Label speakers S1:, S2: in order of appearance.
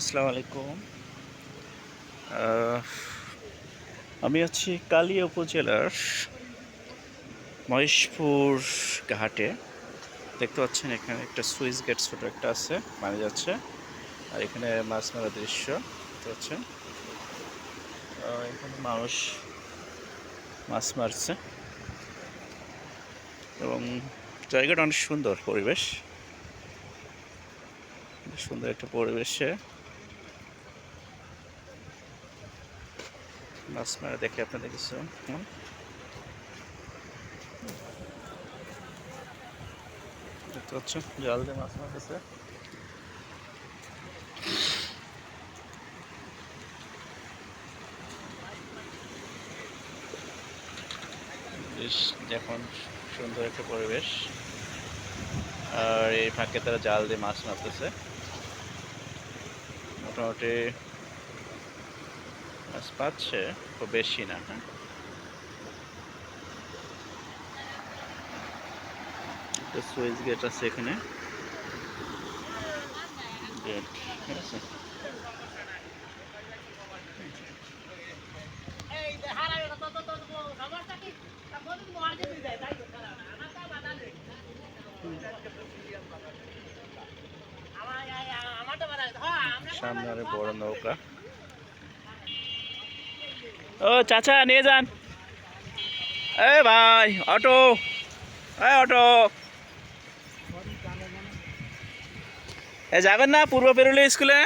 S1: আসসালামু আলাইকুম। আমি আছি কালিয়া উপজেলার মহেশপুর ঘাটে। দেখতে পাচ্ছেন এখানে একটা সুইচ গেট ছোটো একটা আছে, পানি যাচ্ছে। আর এখানে মাছ মারার দৃশ্য, দেখতে পাচ্ছেন। এখানে মানুষ মাছ মারছে। এবং জায়গাটা অনেক সুন্দর পরিবেশ। সুন্দর একটা পরিবেশে মাছ মারা দেখে আপনাদের কিছু দেখতে পাচ্ছ, জাল দিয়ে মাছ মারতেছে। বেশ এখন সুন্দর একটা পরিবেশ। আর এই ফাঁকে তারা জাল দিয়ে মাছ মারতেছে। মোটামুটি মাছ পাচ্ছে খুব বেশি না হ্যাঁ? একটা সুইচ গেট আছে এখানে। গেট ঠিক আছে? সামনে বড় নৌকা। ও চাচা, নিয়ে যান। এ ভাই, অটো। এ অটো। এ যাবেন না পূর্ব পেরুলি স্কুলে?